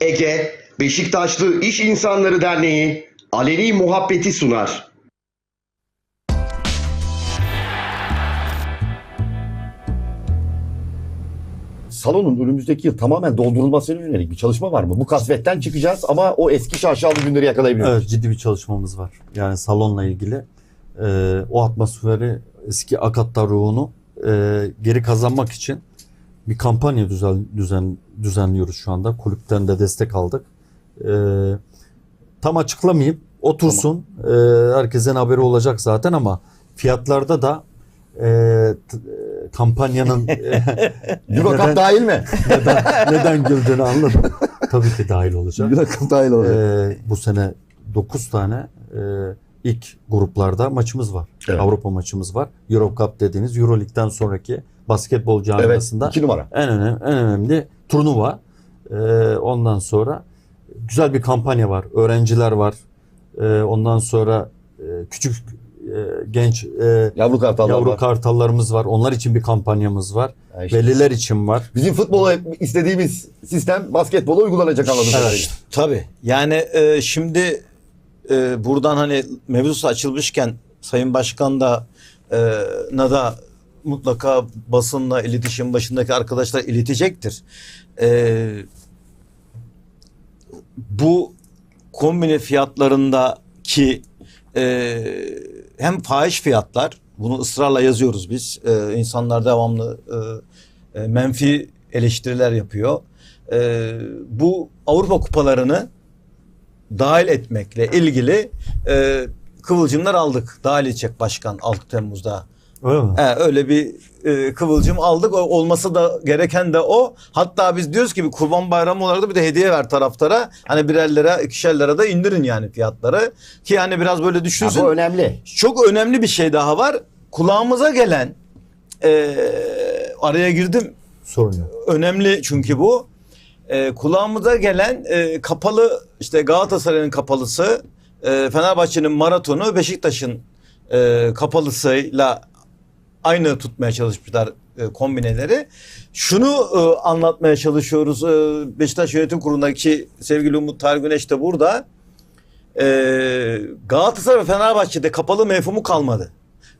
Ege, Beşiktaşlı İş İnsanları Derneği Alevi Muhabbeti sunar. Salonun önümüzdeki yıl tamamen doldurulmasına yönelik bir çalışma var mı? Bu kasvetten çıkacağız ama o eski şaşalı günleri yakalayabiliyoruz. Evet ciddi bir çalışmamız var. Yani salonla ilgili e, o atmosferi eski Akatlar ruhunu e, geri kazanmak için bir kampanya düzen, düzen düzenliyoruz şu anda. Kulüpten de destek aldık. E, tam açıklamayayım. Otursun. E, herkesin haberi olacak zaten ama fiyatlarda da e, t- e, kampanyanın e, Euro Cup neden, dahil mi? neden, neden güldüğünü anladım. Tabii ki dahil olacak. Euro Cup dahil olacak. Ee, bu sene 9 tane e, ilk gruplarda maçımız var. Evet. Avrupa maçımız var. Euro Cup dediğiniz Euro Lig'den sonraki basketbol evet, camiasında iki numara. en önemli en önemli turnuva. Ee, ondan sonra güzel bir kampanya var. Öğrenciler var. Ee, ondan sonra e, küçük e, genç e, Yavru kartallar yavru var. kartallarımız var. Onlar için bir kampanyamız var. Yani işte Veliler için var. Bizim futbola istediğimiz sistem basketbola uygulanacak anladığım Evet. kadarıyla. Tabii. Yani e, şimdi e, buradan hani mevzusu açılmışken Sayın Başkan da e, na da mutlaka basınla iletişim başındaki arkadaşlar iletecektir. E, bu kombine fiyatlarındaki e, hem fahiş fiyatlar bunu ısrarla yazıyoruz biz. E, insanlar devamlı e, e, menfi eleştiriler yapıyor. E, bu Avrupa kupalarını dahil etmekle ilgili e, kıvılcımlar aldık. Dahil edecek başkan 6 Temmuz'da. Öyle mi? He, öyle bir e, kıvılcım aldık. O, olması da gereken de o. Hatta biz diyoruz ki bir kurban bayramı olarak da bir de hediye ver taraftara. Hani birer lira, ikişer lira da indirin yani fiyatları. Ki yani biraz böyle Ya düşünsün. bu önemli. Çok önemli bir şey daha var. Kulağımıza gelen e, araya girdim Sorun yok. önemli çünkü bu. Ee, kulağımıza gelen e, kapalı işte Galatasaray'ın kapalısı, e, Fenerbahçe'nin maratonu, Beşiktaş'ın e, kapalısıyla aynı tutmaya çalışmışlar e, kombineleri. Şunu e, anlatmaya çalışıyoruz. E, Beşiktaş Yönetim Kurulu'ndaki sevgili Umut Tarık Güneş de burada. E, Galatasaray ve Fenerbahçe'de kapalı mefhumu kalmadı.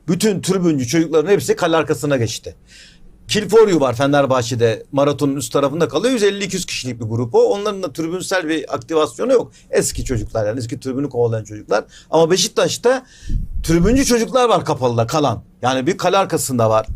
Bütün tribüncü çocukların hepsi kale arkasına geçti. Kilforyu var Fenerbahçe'de maratonun üst tarafında kalıyor. 150-200 kişilik bir grup o. Onların da tribünsel bir aktivasyonu yok. Eski çocuklar yani eski tribünü kovalayan çocuklar. Ama Beşiktaş'ta tribüncü çocuklar var kapalıda kalan. Yani bir kale arkasında var.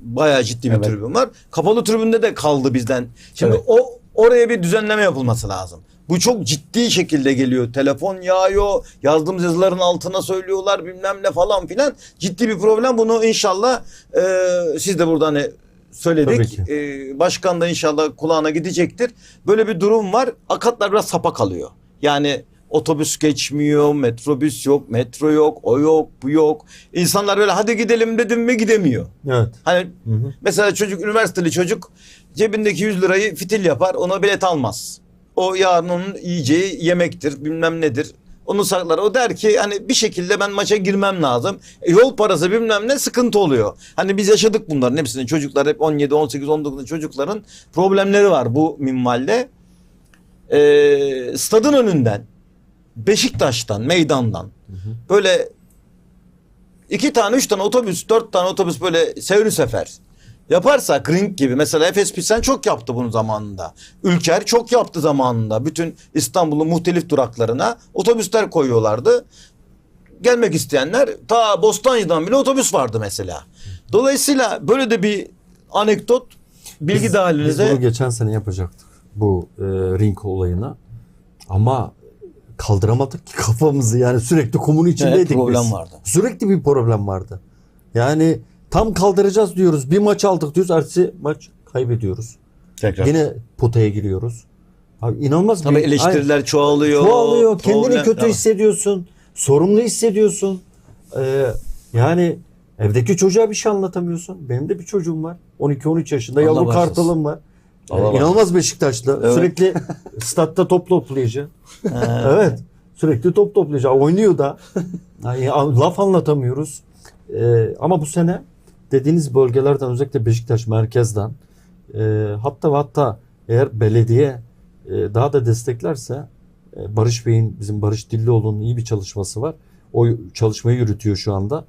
Bayağı ciddi bir Evet. tribün var. Kapalı tribünde de kaldı bizden. Şimdi Evet. o oraya bir düzenleme yapılması lazım. Bu çok ciddi şekilde geliyor. Telefon yağıyor. Yazdığımız yazıların altına söylüyorlar bilmem ne falan filan. Ciddi bir problem. Bunu inşallah e, siz de burada hani Tabii söyledik. E, başkan da inşallah kulağına gidecektir. Böyle bir durum var. Akatlar biraz sapa kalıyor. Yani otobüs geçmiyor, metrobüs yok, metro yok, o yok, bu yok. İnsanlar böyle hadi gidelim dedim mi gidemiyor. Evet. Hani Hı hı. Mesela çocuk üniversiteli çocuk cebindeki 100 lirayı fitil yapar ona bilet almaz. O yarın onun yiyeceği yemektir bilmem nedir. Onu saklar. O der ki hani bir şekilde ben maça girmem lazım. E, yol parası bilmem ne sıkıntı oluyor. Hani biz yaşadık bunların hepsini. Çocuklar hep 17, 18, 19 çocukların problemleri var bu minvalde. Ee, stadın önünden Beşiktaş'tan, meydandan böyle iki tane, üç tane otobüs, dört tane otobüs böyle seyri sefer yaparsak ring gibi mesela Efes Pilsen çok yaptı bunu zamanında. Ülker çok yaptı zamanında. Bütün İstanbul'un muhtelif duraklarına otobüsler koyuyorlardı. Gelmek isteyenler ta Bostancı'dan bile otobüs vardı mesela. Dolayısıyla böyle de bir anekdot bilgi Biz- dahilinize Biz bunu geçen sene yapacaktık. Bu e, ring olayını. Ama kaldıramadık ki kafamızı yani sürekli kumun içindeydik Evet, problem biz. vardı. Sürekli bir problem vardı. Yani tam kaldıracağız diyoruz. Bir maç aldık diyoruz. Ertesi maç kaybediyoruz. Tekrar. Yine potaya giriyoruz. Abi inanılmaz tabii bir eleştiriler çoğalıyor. çoğalıyor. Kendini problem- kötü Tamam. hissediyorsun. Sorumlu hissediyorsun. Ee, yani evdeki çocuğa bir şey anlatamıyorsun. Benim de bir çocuğum var. 12-13 yaşında. Allah Yavru kartalım var. Ee, Allah. İnanılmaz Beşiktaşlı. Evet. Sürekli statta top toplayıcı. evet. Sürekli top toplayıcı. Oynuyor da. Yani laf anlatamıyoruz. Ee, ama bu sene dediğiniz bölgelerden özellikle Beşiktaş merkezden e, hatta ve hatta eğer belediye e, daha da desteklerse e, Barış Bey'in bizim Barış Dillioğlu'nun iyi bir çalışması var. O çalışmayı yürütüyor şu anda.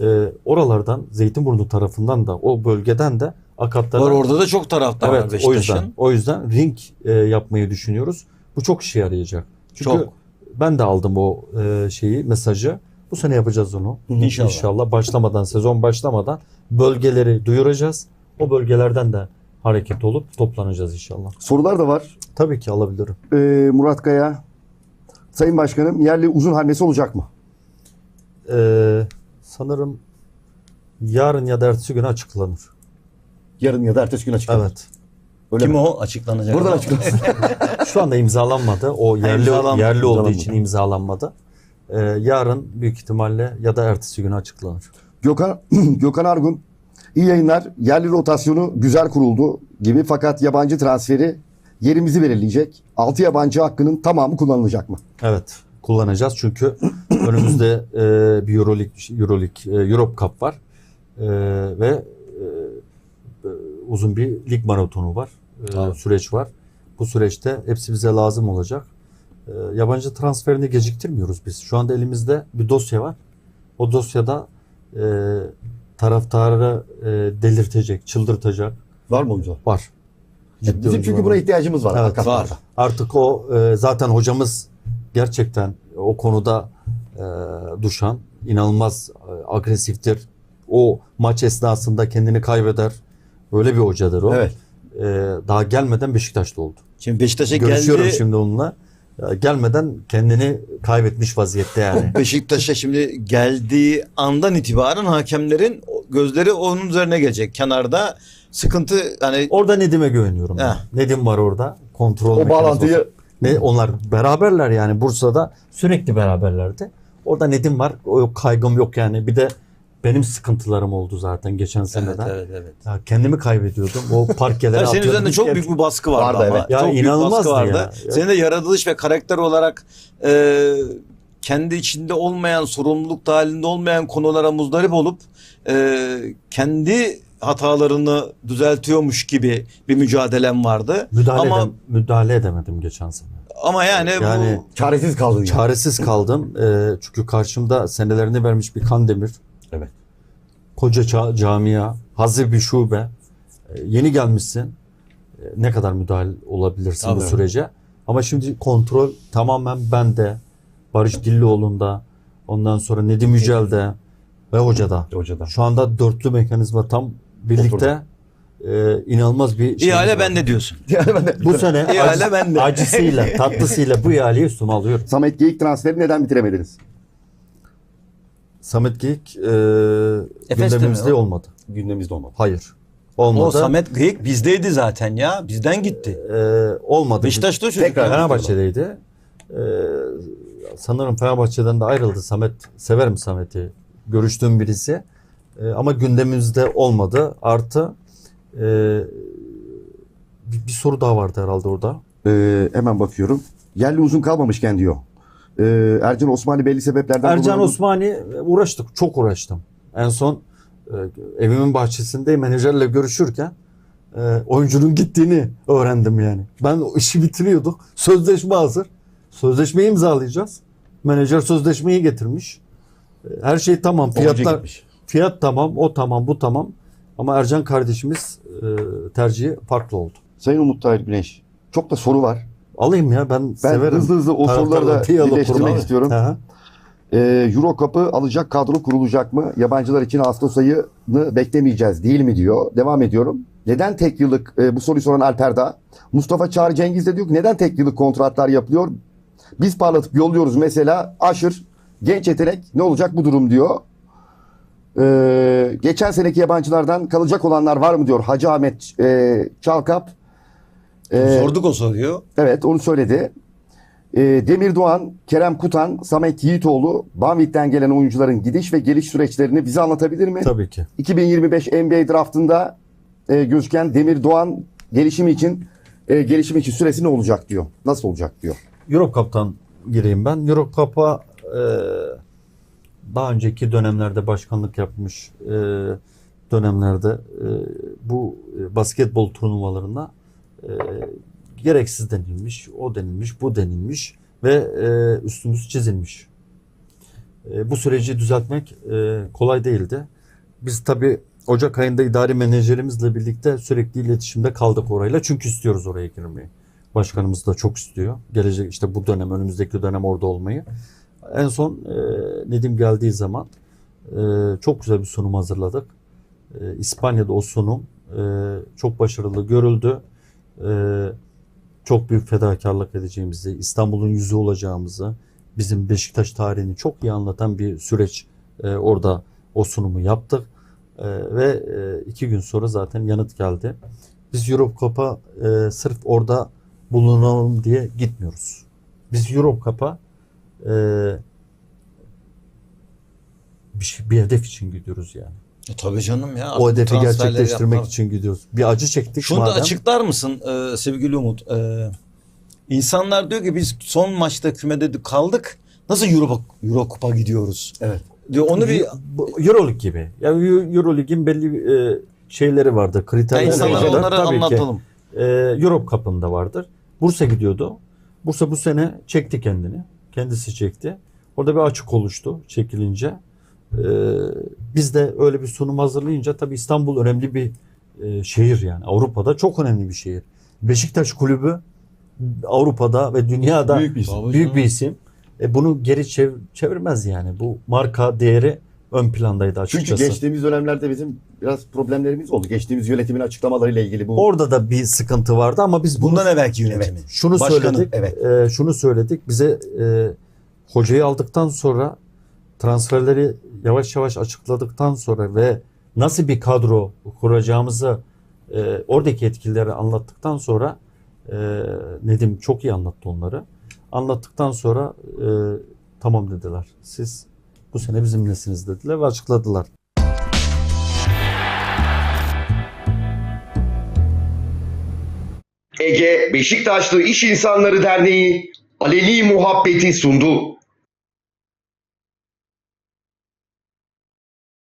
E, oralardan Zeytinburnu tarafından da o bölgeden de akatlara Var orada da çok taraftar var Evet o Beşiktaş'ın. yüzden o yüzden ring e, yapmayı düşünüyoruz. Bu çok işe yarayacak. Çünkü Çok. ben de aldım o e, şeyi mesajı. Bu sene yapacağız onu. İnşallah. İnşallah başlamadan sezon başlamadan bölgeleri duyuracağız. O bölgelerden de hareket olup toplanacağız inşallah. Sorular da var. Tabii ki alabilirim. Ee, Murat Kaya, Sayın Başkanım yerli uzun hamlesi olacak mı? Ee, sanırım yarın ya da ertesi gün açıklanır. Yarın ya da ertesi gün açıklanır. Evet. Öyle Kim mi? o açıklanacak? Buradan açıklansın. Şu anda imzalanmadı. O yerli imzalanmadı. yerli olduğu için imzalanmadı. Ee, yarın büyük ihtimalle ya da ertesi gün açıklanır. Gökhan, Gökhan Argun, iyi yayınlar. Yerli rotasyonu güzel kuruldu gibi fakat yabancı transferi yerimizi belirleyecek. 6 yabancı hakkının tamamı kullanılacak mı? Evet kullanacağız çünkü önümüzde e, bir Euroleague, Euroleague, e, Europe Cup var E, ve e, e, uzun bir lig maratonu var, E, Tabii. süreç var. Bu süreçte hepsi bize lazım olacak. E, yabancı transferini geciktirmiyoruz biz. Şu anda elimizde bir dosya var. O dosyada e, taraftarı e, delirtecek, çıldırtacak Var mı oyuncular? var. Ciddi Bizim çünkü buna ihtiyacımız var. Evet, var. Artık o e, zaten hocamız gerçekten o konuda e, Duşan inanılmaz e, agresiftir. O maç esnasında kendini kaybeder. Öyle bir hocadır o. Evet. E, daha gelmeden Beşiktaş'ta oldu. Şimdi Beşiktaş'a Görüşüyorum geldi. şimdi onunla. Ya, gelmeden kendini kaybetmiş vaziyette yani. Beşiktaş'a şimdi geldiği andan itibaren hakemlerin gözleri onun üzerine gelecek. Kenarda sıkıntı hani orada Nedim'e güveniyorum. ben. Nedim var orada. Kontrol O bağlantıyı Ne onlar beraberler yani Bursa'da sürekli beraberlerdi. Orada Nedim var. O kaygım yok yani. Bir de benim sıkıntılarım oldu zaten geçen evet, seneden. evet, evet. Ya kendimi kaybediyordum. O parkelere Ya senin atıyordum. üzerinde çok büyük bir baskı vardı, Vardı, ama. evet. Ya çok baskı vardı. ya. Senin de yaratılış ve karakter olarak e, kendi içinde olmayan, sorumluluk dahilinde olmayan konulara muzdarip olup e, kendi hatalarını düzeltiyormuş gibi bir mücadelem vardı. müdahale, ama edem- müdahale edemedim geçen sene. ama yani, Yani bu çaresiz kaldın yani. çaresiz kaldım. Ee, çünkü karşımda senelerini vermiş bir Kandemir. Evet. Koca ça- camia, hazır bir şube. Ee, yeni gelmişsin. Ee, ne kadar müdahale olabilirsin bu Tabii. sürece. Ama şimdi kontrol tamamen bende. Barış Dillioğlu'nda. Ondan sonra Nedim Yücel'de ve hocada. Hocada. Şu anda dörtlü mekanizma tam birlikte e, inanılmaz bir şeyimiz ihale bende diyorsun. Yani ben de- Bu sene İhale acı- bende. acısıyla, tatlısıyla bu ihaleyi üstüme alıyorum. Samet Geyik transferi neden bitiremediniz? Samet Geyik e, gündemimizde mi olmadı. Gündemimizde olmadı. Hayır. Olmadı. O Samet Gıyık bizdeydi zaten ya. Bizden gitti. E, olmadı. Beşiktaş'ta çocuk. Tekrar- Fenerbahçe'deydi. E, sanırım Fenerbahçe'den de ayrıldı. Samet severim Samet'i. Görüştüğüm birisi. E, ama gündemimizde olmadı. Artı e, bir, bir soru daha vardı herhalde orada. Ee, hemen bakıyorum. Yerli uzun kalmamışken diyor. Ee, Ercan Osmani belli sebeplerden Ercan dolayı- Osmani e, uğraştık. Çok uğraştım. En son e, evimin bahçesinde menajerle görüşürken e, oyuncunun gittiğini öğrendim yani. Ben işi bitiriyorduk. Sözleşme hazır. Sözleşmeyi imzalayacağız. Menajer sözleşmeyi getirmiş. Her şey tamam. Fiyatlar fiyat tamam, o tamam, bu tamam. Ama Ercan kardeşimiz e, tercihi farklı oldu. Sayın Umut Tahir Güneş. Çok da soru var. Alayım ya ben, Ben severim. hızlı hızlı o soruları da birleştirmek istiyorum. Hı. Ee, Euro Cup'ı alacak kadro kurulacak mı? Yabancılar için Ağustos ayını beklemeyeceğiz değil mi diyor. Devam ediyorum. Neden tek yıllık e, bu soruyu soran Alper Dağ. Mustafa Çağrı Cengiz de diyor ki neden tek yıllık kontratlar yapılıyor? Biz parlatıp yolluyoruz mesela Aşır genç yetenek ne olacak bu durum diyor. Ee, geçen seneki yabancılardan kalacak olanlar var mı diyor Hacı Ahmet e, Çalkap. Ee, Sorduk o soruyu. Evet onu söyledi. Ee, Demir Doğan, Kerem Kutan, Samet Yiğitoğlu, Banvit'ten gelen oyuncuların gidiş ve geliş süreçlerini bize anlatabilir mi? Tabii ki. 2025 NBA draftında e, gözüken Demir Doğan gelişimi için e, gelişimi için süresi ne olacak diyor. Nasıl olacak diyor. Euro Cup'tan gireyim ben. Euro Cup'a e, daha önceki dönemlerde başkanlık yapmış e, dönemlerde e, bu e, basketbol turnuvalarına e, gereksiz denilmiş, o denilmiş, bu denilmiş ve e, üstümüz çizilmiş. E, bu süreci düzeltmek e, kolay değildi. Biz tabii Ocak ayında idari menajerimizle birlikte sürekli iletişimde kaldık orayla. Çünkü istiyoruz oraya girmeyi. Başkanımız da çok istiyor. Gelecek işte bu dönem, önümüzdeki dönem orada olmayı. En son e, Nedim geldiği zaman e, çok güzel bir sunum hazırladık. E, İspanya'da o sunum e, çok başarılı görüldü. E, çok büyük fedakarlık edeceğimizi, İstanbul'un yüzü olacağımızı, bizim Beşiktaş tarihini çok iyi anlatan bir süreç e, orada o sunumu yaptık. E, ve e, iki gün sonra zaten yanıt geldi. Biz Europe Cup'a e, sırf orada bulunalım diye gitmiyoruz. Biz Europe Cup'a bir, şey, bir hedef için gidiyoruz yani. E, tabii canım ya. O hedefi gerçekleştirmek yapmak. için gidiyoruz. Bir acı çektik Şunu da madem. açıklar mısın e, sevgili Umut? E, insanlar diyor ki biz son maçta kümede kaldık. Nasıl Euro, Euro Kupa gidiyoruz? Evet. Diyor onu bir Euroleague gibi. Ya Eu- Euroleague'in belli e, şeyleri vardır, kriterleri insanlara vardır. onları Tabii ki. anlatalım. E, Europe Cup'ında vardır. Bursa gidiyordu. Bursa bu sene çekti kendini. Kendisi çekti. Orada bir açık oluştu çekilince. E, biz de öyle bir sunum hazırlayınca tabii İstanbul önemli bir e, şehir yani. Avrupa'da çok önemli bir şehir. Beşiktaş kulübü Avrupa'da ve dünyada Büyük bir isim. Büyük bir isim. E, bunu geri çev- çevirmez yani. Bu marka değeri ön plandaydı Çünkü açıkçası. geçtiğimiz dönemlerde bizim biraz problemlerimiz oldu. Geçtiğimiz yönetimin açıklamalarıyla ilgili bu Orada da bir sıkıntı vardı ama biz bunu Bundan evvelki yönetimi. şunu Başkanım, söyledik. evet. e, şunu söyledik. Bize e, hocayı aldıktan sonra transferleri yavaş yavaş açıkladıktan sonra ve nasıl bir kadro kuracağımızı e, oradaki etkileri anlattıkten sonra e, Nedim çok iyi anlattı onları. Anlattıktan sonra e, tamam dediler. Siz bu sene bizimlesiniz dediler ve açıkladılar. Ege Beşiktaşlı İş İnsanları Derneği aleni muhabbeti sundu.